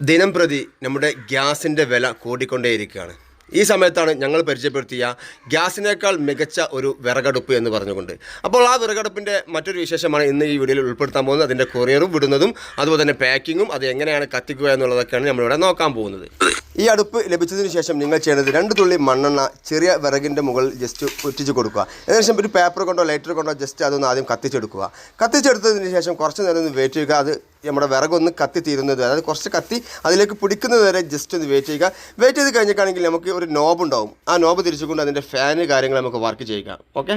ദിനം പ്രതി നമ്മുടെ ഗ്യാസിന്റെ വില കൂടിക്കൊണ്ടേയിരിക്കുകയാണ്. ഈ സമയത്താണ് ഞങ്ങൾ പരിചയപ്പെടുത്തിയ ഗ്യാസിനേക്കാൾ മികച്ച ഒരു വിറകടുപ്പ് എന്ന് പറഞ്ഞുകൊണ്ട്. അപ്പോൾ ആ വിറകടുപ്പിന്റെ മറ്റൊരു വിശേഷമാണ് ഇന്ന് ഈ വീഡിയോയിൽ ഉൾപ്പെടുത്താൻ പോകുന്നത്. അതിന്റെ കൊറിയറും വിടുന്നതും അതുപോലെ തന്നെ പാക്കിങ്ങും അത് എങ്ങനെയാണ് കത്തിക്കുക എന്നുള്ളതൊക്കെയാണ് നമ്മളിവിടെ നോക്കാൻ പോകുന്നത്. ഈ അടുപ്പ് ലഭിച്ചതിന് ശേഷം നിങ്ങൾ ചെയ്യേണ്ടത് രണ്ട് തുള്ളി മണ്ണെണ്ണ ചെറിയ വിറകിന്റെ മുകളിൽ ജസ്റ്റ് ഒറ്റിച്ച് കൊടുക്കുക. അതിനുശേഷം ഒരു പേപ്പർ കൊണ്ടോ ലൈറ്റർ കൊണ്ടോ ജസ്റ്റ് അതൊന്ന് ആദ്യം കത്തിച്ചെടുക്കുക. കത്തിച്ചെടുത്തതിന് ശേഷം കുറച്ച് നേരം ഒന്ന് വെയിറ്റ് ചെയ്യുക. അത് നമ്മുടെ വിറകൊന്ന് കത്തി തീരുന്നത് അതായത് കുറച്ച് കത്തി അതിലേക്ക് പിടിക്കുന്നത് വരെ ജസ്റ്റ് ഒന്ന് വെയിറ്റ് ചെയ്യുക. വെയിറ്റ് ചെയ്ത് കഴിഞ്ഞിട്ടാണെങ്കിൽ നമുക്ക് ഒരു നോബ് ഉണ്ടാവും. ആ നോബ് തിരിച്ചുകൊണ്ട് അതിന്റെ ഫാന് കാര്യങ്ങൾ നമുക്ക് വർക്ക് ചെയ്യുക. ഓക്കെ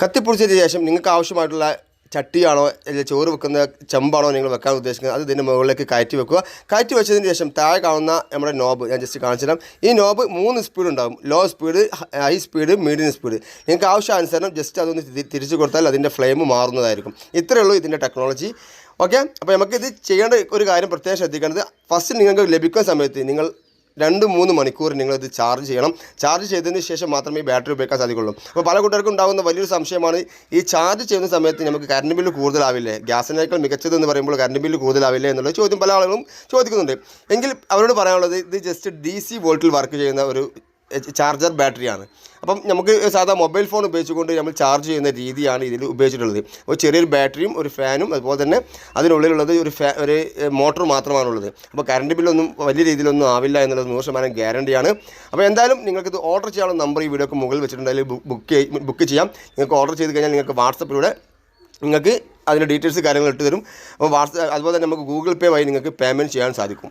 കത്തിപ്പൊടിച്ചതിന് ശേഷം നിങ്ങൾക്ക് ആവശ്യമായിട്ടുള്ള ചട്ടിയാണോ അല്ലെങ്കിൽ ചോറ് വെക്കുന്ന ചെമ്പാണോ നിങ്ങൾ വെക്കാൻ ഉദ്ദേശിക്കുന്നത്? അത് ഇതിന്റെ മുകളിലേക്ക് കയറ്റി വെക്കുക. കയറ്റി വെച്ചതിന് ശേഷം താഴെ കാണുന്ന നമ്മുടെ നോബ് ഞാൻ ജസ്റ്റ് കാണിച്ചു ഈ നോബ് മൂന്ന് സ്പീഡ് ഉണ്ടാകും low speed high speed medium speed നിങ്ങൾക്ക് ആവശ്യാനുസരണം ജസ്റ്റ് അതൊന്ന് തിരിച്ചു കൊടുത്താൽ അതിന്റെ ഫ്ലെയിം മാറുന്നതായിരിക്കും. ഇത്രയേ ഉള്ളൂ ഇതിന്റെ ടെക്നോളജി ഓക്കെ അപ്പോൾ നമുക്കിത് ചെയ്യേണ്ട ഒരു കാര്യം പ്രത്യേകം ശ്രദ്ധിക്കേണ്ടത് ഫസ്റ്റ് നിങ്ങൾക്ക് ലഭിക്കുന്ന സമയത്ത് നിങ്ങൾ രണ്ട് മൂന്ന് മണിക്കൂർ നിങ്ങളിത് ചാർജ് ചെയ്യണം. ചാർജ് ചെയ്തതിന് ശേഷം മാത്രമേ ബാറ്ററി ഉപയോഗിക്കാൻ സാധിക്കുള്ളൂ. അപ്പോൾ പല കുട്ടികൾക്കും ഉണ്ടാകുന്ന വലിയൊരു സംശയമാണ് ഈ ചാർജ് ചെയ്യുന്ന സമയത്ത് നമുക്ക് കറണ്ട് ബില്ല് കൂടുതലാവില്ലേ? ഗ്യാസിനേക്കാൾ മികച്ചത് എന്ന് പറയുമ്പോൾ കറണ്ട് ബില്ല് കൂടുതലാവില്ലേ എന്നുള്ള ചോദ്യം പല ആളുകളും ചോദിക്കുന്നുണ്ട്. എങ്കിൽ അവരോട് പറയാനുള്ളത് ഇത് ജസ്റ്റ് ഡി സി വോൾട്ടിൽ വർക്ക് ചെയ്യുന്ന ഒരു ചാർജർ ബാറ്ററിയാണ്. അപ്പം നമുക്ക് സാധാ മൊബൈൽ ഫോൺ ഉപയോഗിച്ചുകൊണ്ട് നമ്മൾ ചാർജ് ചെയ്യുന്ന രീതിയാണ് ഇതിൽ ഉപയോഗിച്ചിട്ടുള്ളത്. അപ്പോൾ ചെറിയൊരു ബാറ്ററിയും ഒരു ഫാനും അതുപോലെ തന്നെ അതിനുള്ളിലുള്ളത് ഒരു ഫാ ഒരു മോട്ടർ മാത്രമാണുള്ളത്. അപ്പോൾ കറണ്ട് ബില്ലൊന്നും വലിയ രീതിയിലൊന്നും ആവില്ല എന്നുള്ളത് നൂറ് ശതമാനം ഗ്യാരണ്ടിയാണ് അപ്പോൾ എന്തായാലും നിങ്ങൾക്ക് ഇത് ഓർഡർ ചെയ്യാനുള്ള നമ്പർ ഈ വീഡിയോക്ക് മുകളിൽ വെച്ചിട്ടുണ്ട്. ബുക്ക് ബുക്ക് ചെയ്യാം. നിങ്ങൾക്ക് ഓർഡർ ചെയ്ത് കഴിഞ്ഞാൽ നിങ്ങൾക്ക് വാട്സപ്പിലൂടെ നിങ്ങൾക്ക് അതിന്റെ ഡീറ്റെയിൽസ് കാര്യങ്ങൾ ഇട്ട് തരും. അപ്പോൾ വാട്സപ്പ് അതുപോലെ തന്നെ നമുക്ക് ഗൂഗിൾ പേ വഴി നിങ്ങൾക്ക് പേയ്മെന്റ് ചെയ്യാൻ സാധിക്കും.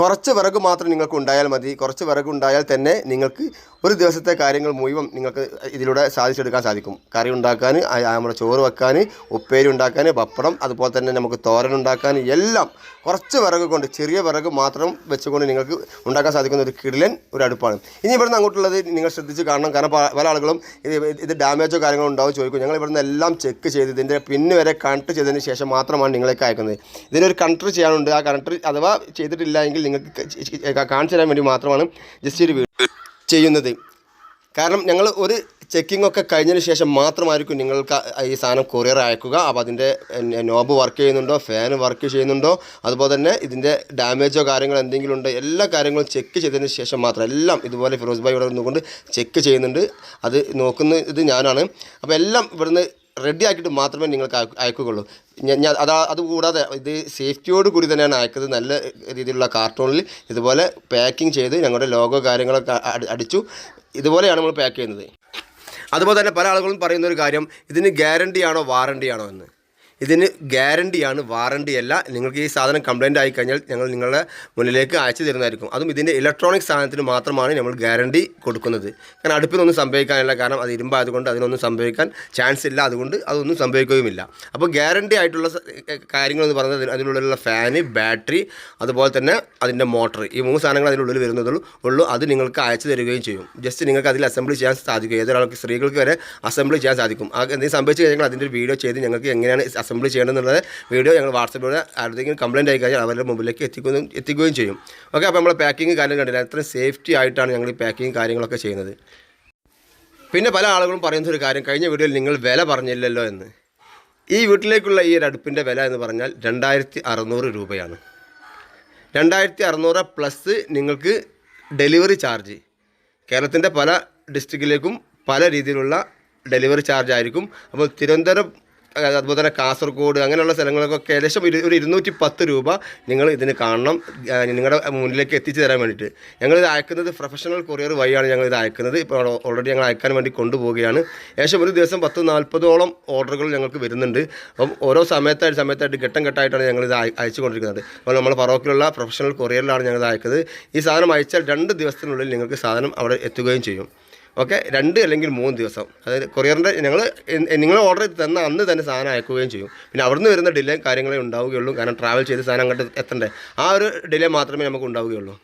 കുറച്ച് വിറക് മാത്രം നിങ്ങൾക്ക് ഉണ്ടായാൽ മതി. കുറച്ച് വിറക് ഉണ്ടായാൽ തന്നെ നിങ്ങൾക്ക് ഒരു ദിവസത്തെ കാര്യങ്ങൾ മുഴുവൻ നിങ്ങൾക്ക് ഇതിലൂടെ സാധിച്ചെടുക്കാൻ സാധിക്കും. കറി ഉണ്ടാക്കാൻ നമ്മുടെ ചോറ് വെക്കാൻ ഉപ്പേരി ഉണ്ടാക്കാൻ പപ്പടം അതുപോലെ തന്നെ നമുക്ക് തോരൻ ഉണ്ടാക്കാൻ എല്ലാം കുറച്ച് വിറക് കൊണ്ട് ചെറിയ വിറക് മാത്രം വെച്ചുകൊണ്ട് നിങ്ങൾക്ക് ഉണ്ടാക്കാൻ സാധിക്കുന്ന ഒരു കിടിലൻ ഒരു അടുപ്പാണ്. ഇനി ഇവിടുന്ന് അങ്ങോട്ടുള്ളത് നിങ്ങൾ ശ്രദ്ധിച്ച് കാണണം. കാരണം പല ആളുകളും ഇത് ഇത് ഡാമേജോ കാര്യങ്ങളോ ഉണ്ടാവും ചോദിക്കും. ഞങ്ങൾ ഇവിടുന്ന് എല്ലാം ചെക്ക് ചെയ്ത് ഇതിന്റെ പിന്നെ വരെ കണക്ട് ചെയ്തതിന് ശേഷം മാത്രമാണ് നിങ്ങളേക്ക് അയക്കുന്നത്. ഇതിനൊരു കണക്ട് ചെയ്യാനുണ്ട്. ആ കണക്ട് അഥവാ ചെയ്തിട്ടില്ല എങ്കിൽ നിങ്ങൾക്ക് കാണിച്ചു തരാൻ വേണ്ടി മാത്രമാണ് ജസ്റ്റ് ഒരു വീഡിയോ ചെയ്യുന്നത്. കാരണം ഞങ്ങൾ ഒരു ചെക്കിംഗ് ഒക്കെ കഴിഞ്ഞതിന് ശേഷം മാത്രമായിരിക്കും നിങ്ങൾക്ക് ഈ സാധനം കൊറിയർ അയക്കുക. അപ്പോൾ അതിന്റെ നോബ് വർക്ക് ചെയ്യുന്നുണ്ടോ ഫാൻ വർക്ക് ചെയ്യുന്നുണ്ടോ അതുപോലെ തന്നെ ഇതിന്റെ ഡാമേജോ കാര്യങ്ങളോ എന്തെങ്കിലും ഉണ്ടോ എല്ലാ കാര്യങ്ങളും ചെക്ക് ചെയ്തതിന് ശേഷം മാത്രം എല്ലാം ഇതുപോലെ ഫിറോസ് ഭായി ഇവിടെ നിന്നുകൊണ്ട് ചെക്ക് ചെയ്യുന്നുണ്ട്. അത് നോക്കുന്ന ഇത് ഞാനാണ്. അപ്പോൾ എല്ലാം ഇവിടുന്ന് റെഡി ആക്കിയിട്ട് മാത്രമേ നിങ്ങൾക്ക് അയക്കു- അയക്കുകയുള്ളൂ. ഞാൻ ഞാൻ അതാ അതുകൂടാതെ ഇത് സേഫ്റ്റിയോട് കൂടി തന്നെയാണ് അയക്കുന്നത്. നല്ല രീതിയിലുള്ള കാർട്ടൂണിൽ ഇതുപോലെ പാക്കിംഗ് ചെയ്ത് ഞങ്ങളുടെ ലോഗോ കാര്യങ്ങളൊക്കെ അടിച്ചു. ഇതുപോലെയാണ് നമ്മൾ പാക്ക് ചെയ്യുന്നത്. അതുപോലെ തന്നെ പല ആളുകളും പറയുന്ന ഒരു കാര്യം ഇതിന് ഗ്യാരണ്ടി ആണോ വാറണ്ടി ആണോ എന്ന്. ഇതിന് ഗ്യാരണ്ടിയാണ് വാറണ്ടി അല്ല. നിങ്ങൾക്ക് ഈ സാധനം കംപ്ലൈന്റ് ആയി കഴിഞ്ഞാൽ ഞങ്ങൾ നിങ്ങളുടെ മുന്നിലേക്ക് അയച്ചു തരുന്നതായിരിക്കും. അതും ഇതിന്റെ ഇലക്ട്രോണിക് സാധനത്തിന് മാത്രമാണ് നമ്മൾ ഗ്യാരണ്ടി കൊടുക്കുന്നത്. കാരണം അടുപ്പിനൊന്നും സംഭവിക്കാനില്ല. കാരണം അത് ഇരുമ്പായതുകൊണ്ട് അതിനൊന്നും സംഭവിക്കാൻ ചാൻസ് ഇല്ല. അതുകൊണ്ട് അതൊന്നും സംഭവിക്കുകയുമില്ല. അപ്പോൾ ഗ്യാരണ്ടി ആയിട്ടുള്ള കാര്യങ്ങളെന്ന് പറയുന്നത് അതിനുള്ളിലുള്ള ഫാന് ബാറ്ററി അതുപോലെ തന്നെ അതിന്റെ മോട്ടർ ഈ മൂന്ന് സാധനങ്ങൾ അതിനുള്ളിൽ വരുന്നതുള്ളൂ ഉള്ളൂ. അത് നിങ്ങൾക്ക് അയച്ചു തരികയും ചെയ്യും. ജസ്റ്റ് നിങ്ങൾക്ക് അതിൽ അസംബിൾ ചെയ്യാൻ സാധിക്കും. ഏതൊരാൾക്ക് സ്ത്രീകൾക്ക് വരെ അസംബിൾ ചെയ്യാൻ സാധിക്കും. എന്തെങ്കിലും സംഭവിച്ചു കഴിഞ്ഞാൽ അതിന്റെ ഒരു വീഡിയോ ചെയ്ത് ഞങ്ങൾക്ക് എങ്ങനെയാണ് അസംബ്ലി ചെയ്യേണ്ടതെന്നുള്ളത് വീഡിയോ ഞങ്ങൾ വാട്സപ്പിലൂടെ ആരുടെങ്കിലും കംപ്ലയിന്റ് ആയി കഴിഞ്ഞാൽ അവരുടെ മുമ്പിലേക്ക് എത്തിക്കുകയും എത്തിക്കുകയും ചെയ്യും. ഓക്കെ അപ്പോൾ നമ്മൾ പാക്കിങ് കാര്യം കണ്ടില്ല? അത്രയും സേഫ്റ്റി ആയിട്ടാണ് ഞങ്ങൾ ഈ പാക്കിങ് കാര്യങ്ങളൊക്കെ ചെയ്യുന്നത്. പിന്നെ പല ആളുകളും പറയുന്ന ഒരു കാര്യം കഴിഞ്ഞ വീഡിയോയിൽ നിങ്ങൾ വില പറഞ്ഞില്ലല്ലോ എന്ന്. ഈ വീട്ടിലേക്കുള്ള ഈ ഒരു അടുപ്പിന്റെ വില എന്ന് പറഞ്ഞാൽ രണ്ടായിരത്തി അറുന്നൂറ് രൂപയാണ്. രണ്ടായിരത്തി അറുന്നൂറ് പ്ലസ് നിങ്ങൾക്ക് ഡെലിവറി ചാർജ് കേരളത്തിന്റെ പല ഡിസ്ട്രിക്റ്റിലേക്കും പല രീതിയിലുള്ള ഡെലിവറി ചാർജ് ആയിരിക്കും. അപ്പോൾ തിരുവനന്തപുരം അതുപോലെ തന്നെ കാസർഗോഡ് അങ്ങനെയുള്ള സ്ഥലങ്ങൾക്കൊക്കെ ഏകദേശം ഒരു ഇരുന്നൂറ്റി പത്ത് രൂപ നിങ്ങൾ ഇതിന് കാണണം നിങ്ങളുടെ മുന്നിലേക്ക് എത്തിച്ചു തരാൻ വേണ്ടിയിട്ട്. ഞങ്ങളിത് അയക്കുന്നത് പ്രൊഫഷണൽ കൊറിയർ വഴിയാണ് ഞങ്ങൾ ഇത് അയക്കുന്നത്. ഇപ്പോൾ ഓൾറെഡി ഞങ്ങൾ അയക്കാൻ വേണ്ടി കൊണ്ടുപോവുകയാണ്. ഏകദേശം ഒരു ദിവസം പത്ത് നാൽപ്പതോളം ഓർഡറുകൾ ഞങ്ങൾക്ക് വരുന്നുണ്ട്. അപ്പം ഓരോ സമയത്തായിട്ട് സമയത്തായിട്ട് ഘട്ടം ഘട്ടമായിട്ടാണ് ഞങ്ങൾ ഇത് അയച്ചുകൊണ്ടിരിക്കുന്നത്. അപ്പോൾ നമ്മൾ പറോക്കിലുള്ള പ്രൊഫഷണൽ കൊറിയറിലാണ് ഞങ്ങൾ അയക്കുന്നത്. ഈ സാധനം അയച്ചാൽ രണ്ട് ദിവസത്തിനുള്ളിൽ നിങ്ങൾക്ക് സാധനം അവിടെ എത്തുകയും ചെയ്യും. ഓക്കെ? രണ്ട് അല്ലെങ്കിൽ മൂന്ന് ദിവസം. അതായത് കൊറിയറിന്റെ ഞങ്ങൾ നിങ്ങൾ ഓർഡർ ചെയ്ത് തന്ന അന്ന് തന്നെ സാധനം അയക്കുകയും ചെയ്യും. പിന്നെ അവിടുന്ന് വരുന്ന ഡിലേ കാര്യങ്ങളെ ഉണ്ടാവുകയുള്ളൂ. കാരണം ട്രാവൽ ചെയ്ത് സാധനം അങ്ങോട്ട് എത്തണ്ടേ. ആ ഒരു ഡിലേ മാത്രമേ നമുക്ക് ഉണ്ടാവുകയുള്ളൂ.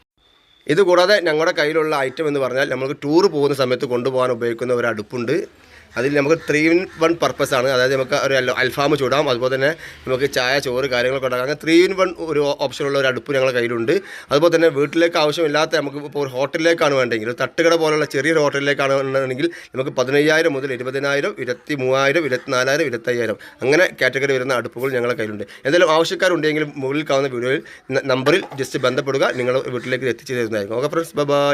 ഇതുകൂടാതെ ഞങ്ങളുടെ കയ്യിലുള്ള ഐറ്റം എന്ന് പറഞ്ഞാൽ നമുക്ക് ടൂർ പോകുന്ന സമയത്ത് കൊണ്ടുപോകാൻ ഉപയോഗിക്കുന്ന ഒരു അടുപ്പുണ്ട്. അതിൽ നമുക്ക് ത്രീ ഇൻ വൺ പർപ്പസ് ആണ്. അതായത് നമുക്ക് ഒരു അൽ- അൽഫാം ചൂടാം. അതുപോലെ തന്നെ നമുക്ക് ചായ ചോറ് കാര്യങ്ങളൊക്കെ ഉണ്ടാക്കാം. അങ്ങനെ ത്രീ ഇൻ വൺ ഒരു ഓപ്ഷനുള്ള ഒരു അടുപ്പ് ഞങ്ങളുടെ കയ്യിലുണ്ട്. അതുപോലെ തന്നെ വീട്ടിലേക്ക് ആവശ്യമില്ലാത്ത നമുക്ക് ഇപ്പോൾ ഒരു ഹോട്ടലിലേക്കാണ് വേണ്ടെങ്കിൽ തട്ടുകട പോലുള്ള ചെറിയൊരു ഹോട്ടലിലേക്കാണ് വേണമെങ്കിൽ നമുക്ക് പതിനയ്യായിരം മുതൽ ഇരുപതിനായിരം ഇരുപത്തി മൂവായിരം ഇരുപത്തിനാലായിരം ഇരുപത്തയ്യായിരം അങ്ങനെ കാറ്റഗറി വരുന്ന അടുപ്പുകൾ ഞങ്ങളുടെ കയ്യിലുണ്ട്. എന്തായാലും ആവശ്യക്കാരുണ്ടെങ്കിൽ മുകളിൽ കാണുന്ന വീഡിയോയിൽ നമ്പറിൽ ജസ്റ്റ് ബന്ധപ്പെടുക. നിങ്ങൾ വീട്ടിലേക്ക് എത്തിച്ചു തരുന്നതായിരിക്കും. Okay friends bye